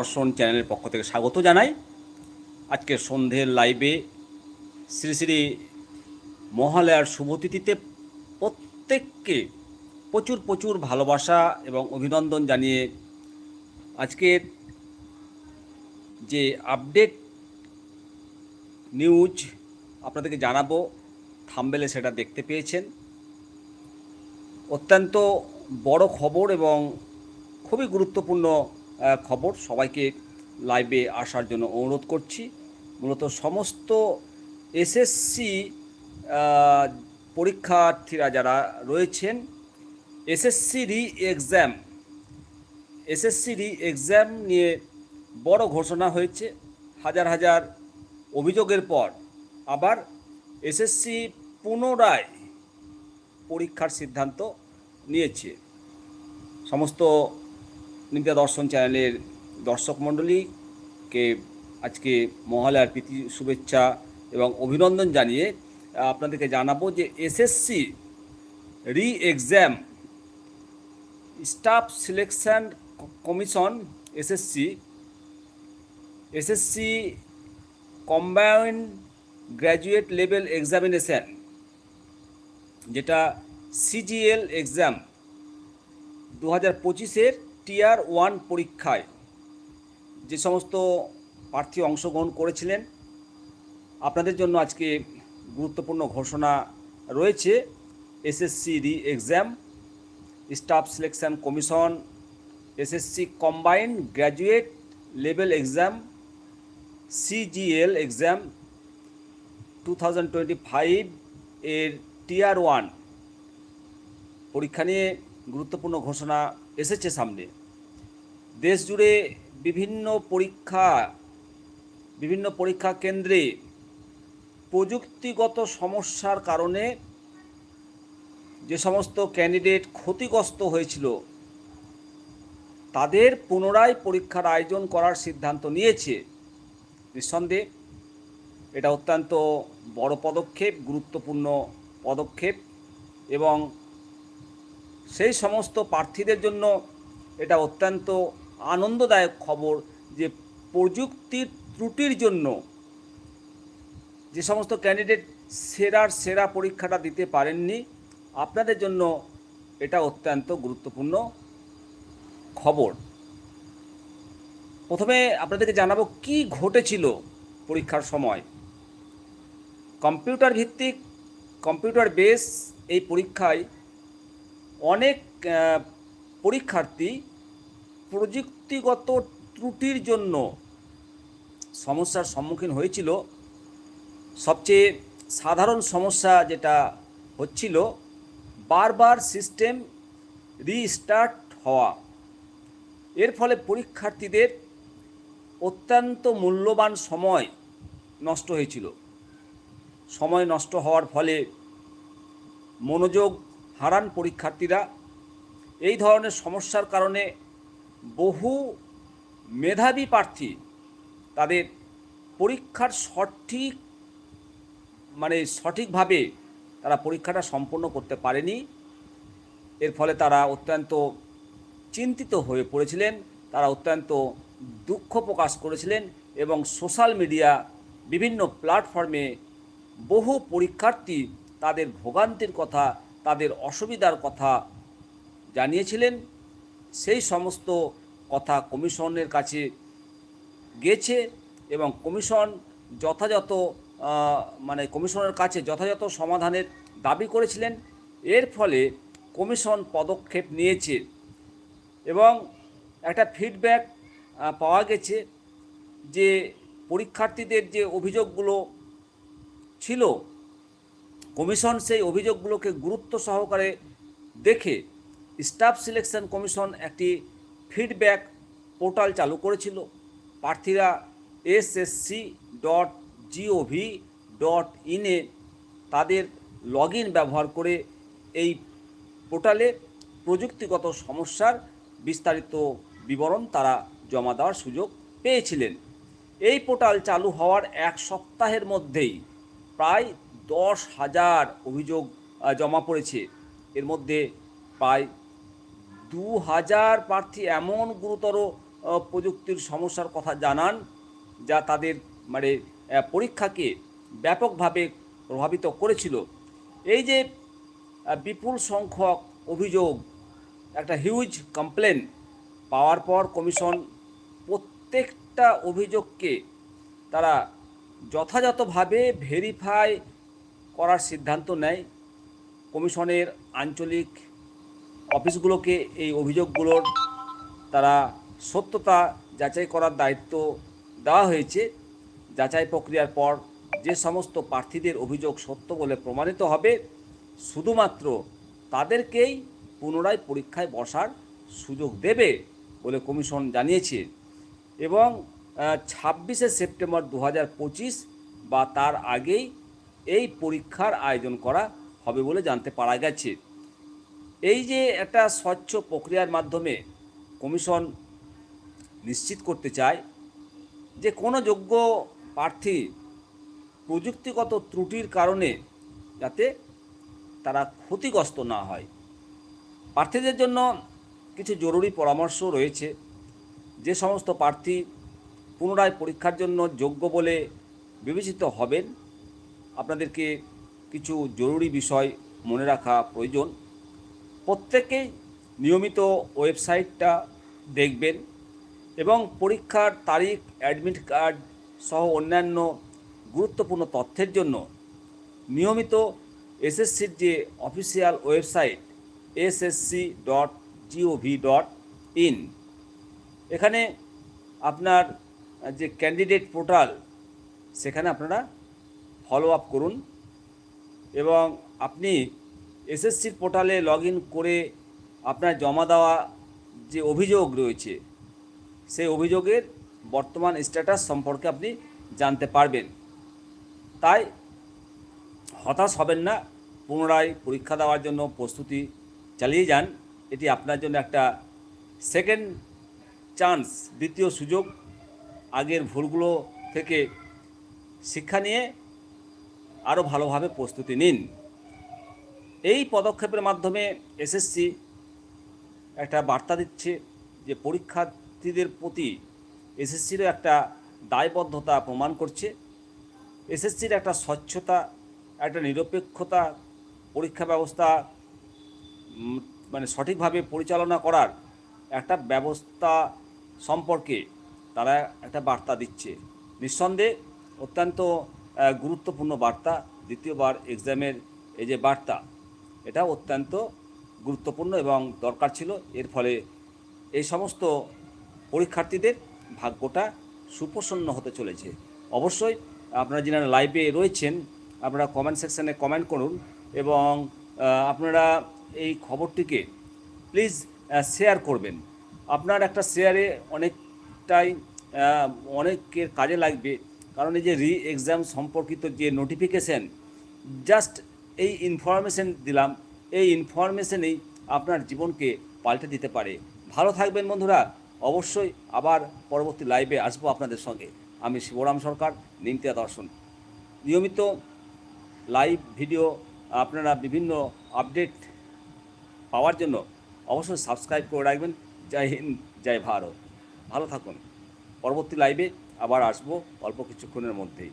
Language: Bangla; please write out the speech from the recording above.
দর্শন চ্যানেলের পক্ষ থেকে স্বাগত জানাই। আজকে সন্ধ্যের লাইভে শ্রী শ্রী মহালয়ার শুভতিথিতে প্রত্যেককে প্রচুর প্রচুর ভালোবাসা এবং অভিনন্দন জানিয়ে আজকের যে আপডেট নিউজ আপনাদেরকে জানাব থামবেলে সেটা দেখতে পেয়েছেন। অত্যন্ত বড় খবর এবং খুবই গুরুত্বপূর্ণ খবর। সবাইকে লাইভে আসার জন্য অনুরোধ করছি। মূলত সমস্ত এসএসসি পরীক্ষার্থীরা যারা রয়েছেন SSC re exam SSC re exam নিয়ে বড় ঘোষণা হয়েছে। হাজার হাজার অভিযোগের পর আবার এসএসসি পুনরায় পরীক্ষার সিদ্ধান্ত নিয়েছে। সমস্ত নিত্যা দর্শন চ্যানেলের দর্শক মণ্ডলীকে আজকে মহালয়ার প্রীতি শুভেচ্ছা এবং অভিনন্দন জানিয়ে আপনাদেরকে জানাব যে SSC re exam staff selection commission SSC SSC combined graduate level examination যেটা সিজিএল এক্সাম দু হাজার পঁচিশের টিয়ার ওয়ান পরীক্ষায় যে সমস্ত প্রার্থী অংশগ্রহণ করেছিলেন, আপনাদের জন্য আজকে গুরুত্বপূর্ণ ঘোষণা রয়েছে। SSC re exam staff selection commission SSC combined graduate level exam CGL exam two thousand twenty five এর টিয়ার ওয়ান পরীক্ষা নিয়ে গুরুত্বপূর্ণ ঘোষণা এসেছে সামনে। দেশ জুড়ে বিভিন্ন পরীক্ষা বিভিন্ন পরীক্ষা কেন্দ্রে প্রযুক্তিগত সমস্যার কারণে যে সমস্ত ক্যান্ডিডেট ক্ষতিগ্রস্ত হয়েছিল, তাদের পুনরায় পরীক্ষার আয়োজন করার সিদ্ধান্ত নিয়েছে। নিঃসন্দেহে এটা অত্যন্ত বড় পদক্ষেপ, গুরুত্বপূর্ণ পদক্ষেপ এবং সেই সমস্ত প্রার্থীদের জন্য এটা অত্যন্ত আনন্দদায়ক খবর যে প্রযুক্তির ত্রুটির জন্য যে সমস্ত ক্যান্ডিডেট সেরার সেরা পরীক্ষাটা দিতে পারেননি, আপনাদের জন্য এটা অত্যন্ত গুরুত্বপূর্ণ খবর। প্রথমে আপনাদেরকে জানাব কি ঘটেছিল পরীক্ষার সময়। কম্পিউটার ভিত্তিক কম্পিউটার বেস এই পরীক্ষায় অনেক পরীক্ষার্থী প্রযুক্তিগত ত্রুটির জন্য সমস্যার সম্মুখীন হয়েছিল। সবচেয়ে সাধারণ সমস্যা যেটা হচ্ছিল, বারবার সিস্টেম রিস্টার্ট হওয়া। এর ফলে পরীক্ষার্থীদের অত্যন্ত মূল্যবান সময় নষ্ট হয়েছিল। সময় নষ্ট হওয়ার ফলে মনোযোগ হারান পরীক্ষার্থীরা এই ধরনের সমস্যার কারণে বহু মেধাবী প্রার্থী তাদের পরীক্ষার সঠিক মানে সঠিকভাবে তারা পরীক্ষাটা সম্পন্ন করতে পারেনি। এর ফলে তারা অত্যন্ত চিন্তিত হয়ে পড়েছিলেন, তারা অত্যন্ত দুঃখ প্রকাশ করেছিলেন এবং সোশ্যাল মিডিয়া, বিভিন্ন প্ল্যাটফর্মে বহু পরীক্ষার্থী তাদের ভোগান্তির কথা তাদের অসুবিধার কথা জানিয়েছিলেন। সেই সমস্ত কথা কমিশনের কাছে গেছে এবং কমিশন যথাযথ মানে কমিশনের কাছে যথাযথ সমাধানের দাবি করেছিলেন। এর ফলে কমিশন পদক্ষেপ নিয়েছে এবং একটা ফিডব্যাক পাওয়া গেছে যে পরীক্ষার্থীদের যে অভিযোগগুলো ছিল কমিশন সেই অভিযোগগুলোকে গুরুত্ব সহকারে দেখে স্টাফ সিলেকশন কমিশন একটি ফিডব্যাক পোর্টাল চালু করেছিল। প্রার্থীরা এসএসসি ডট জিওভি ডট ইনে তাদের লগ ব্যবহার করে এই পোর্টালে প্রযুক্তিগত সমস্যার বিস্তারিত বিবরণ তারা জমা দেওয়ার সুযোগ পেয়েছিলেন। এই পোর্টাল চালু হওয়ার এক সপ্তাহের মধ্যেই প্রায় দশ হাজার অভিযোগ জমা পড়েছে। এর মধ্যে প্রায় দু হাজার প্রার্থী এমন গুরুতর প্রযুক্তির সমস্যার কথা জানান, যা তাদের মানে পরীক্ষাকে ব্যাপকভাবে প্রভাবিত করেছিল। এই যে বিপুল সংখ্যক অভিযোগ, একটা হিউজ কমপ্লেন পাওয়ার পর কমিশন প্রত্যেকটা অভিযোগকে তারা যথাযথভাবে ভেরিফাই করার সিদ্ধান্ত নেয়। কমিশনের আঞ্চলিক অফিসগুলোকে এই অভিযোগগুলোর তারা সত্যতা যাচাই করার দায়িত্ব দেওয়া হয়েছে। যাচাই প্রক্রিয়ার পর যে সমস্ত প্রার্থীদের অভিযোগ সত্য বলে প্রমাণিত হবে, শুধুমাত্র তাদেরকেই পুনরায় পরীক্ষায় বসার সুযোগ দেবে বলে কমিশন জানিয়েছে এবং ছাব্বিশে সেপ্টেম্বর দু হাজার পঁচিশ বা তার আগেই এই পরীক্ষার আয়োজন করা হবে বলে জানতে পারা গেছে। এই যে একটা স্বচ্ছ প্রক্রিয়ার মাধ্যমে কমিশন নিশ্চিত করতে চায় যে কোনো যোগ্য প্রার্থী প্রযুক্তিগত ত্রুটির কারণে যাতে তারা ক্ষতিগ্রস্ত না হয়। প্রার্থীদের জন্য কিছু জরুরি পরামর্শ রয়েছে। যে সমস্ত প্রার্থী পুনরায় পরীক্ষার জন্য যোগ্য বলে বিবেচিত হবেন আপনাদেরকে কিছু জরুরি বিষয় মনে রাখা প্রয়োজন। প্রত্যেকেই নিয়মিত ওয়েবসাইটটা দেখবেন এবং পরীক্ষার তারিখ, অ্যাডমিট কার্ড সহ অন্যান্য গুরুত্বপূর্ণ তথ্যের জন্য নিয়মিত এসএসসির যে official website SSC dot GOV dot in, এখানে আপনার যে ক্যান্ডিডেট পোর্টাল, সেখানে আপনারা ফলো আপ করুন এবং আপনি এসএসসির পোর্টালে লগ করে আপনার জমা দেওয়া যে অভিযোগ রয়েছে, সেই অভিযোগের বর্তমান স্ট্যাটাস সম্পর্কে আপনি জানতে পারবেন। তাই হতাশ হবেন না, পুনরায় পরীক্ষা দেওয়ার জন্য প্রস্তুতি চালিয়ে যান। এটি আপনার জন্য একটা সেকেন্ড চান্স দ্বিতীয় সুযোগ। আগের ভুলগুলো থেকে শিক্ষা নিয়ে আরও ভালোভাবে প্রস্তুতি নিন। এই পদক্ষেপের মাধ্যমে এসএসসি একটা বার্তা দিচ্ছে যে পরীক্ষার্থীদের প্রতি এসএসসিরও একটা দায়বদ্ধতা প্রমাণ করছে। এসএসসির একটা স্বচ্ছতা, একটা নিরপেক্ষতা পরীক্ষা ব্যবস্থা মানে সঠিকভাবে পরিচালনা করার একটা ব্যবস্থা সম্পর্কে তারা একটা বার্তা দিচ্ছে। নিঃসন্দেহে অত্যন্ত গুরুত্বপূর্ণ বার্তা, দ্বিতীয়বার এক্সামের এই যে বার্তা এটা অত্যন্ত গুরুত্বপূর্ণ এবং দরকার ছিল। এর ফলে এই সমস্ত পরীক্ষার্থীদের ভাগ্যটা সুপ্রসন্ন হতে চলেছে। অবশ্যই আপনারা যারা লাইভে রয়েছেন, আপনারা কমেন্ট সেকশানে কমেন্ট করুন এবং আপনারা এই খবরটিকে প্লিজ শেয়ার করবেন। আপনার একটা শেয়ারে অনেকটাই অনেকের কাজে লাগবে। কারণ এই যে রি এক্সাম সম্পর্কিত যে নোটিফিকেশান জাস্ট এই ইনফরমেশন দিলাম, এই ইনফরমেশানেই আপনার জীবনকে পাল্টে দিতে পারে। ভালো থাকবেন বন্ধুরা, অবশ্যই আবার পরবর্তী লাইভে আসব আপনাদের সঙ্গে। আমি শিবরাম সরকার, নিমতিয়া দর্শন। নিয়মিত লাইভ ভিডিও আপনারা বিভিন্ন আপডেট পাওয়ার জন্য অবশ্যই সাবস্ক্রাইব করে রাখবেন। জয় হিন্দ, জয় ভারত। ভালো থাকুন। পরবর্তী লাইভে আবার আসব অল্প কিছুক্ষণের মধ্যেই।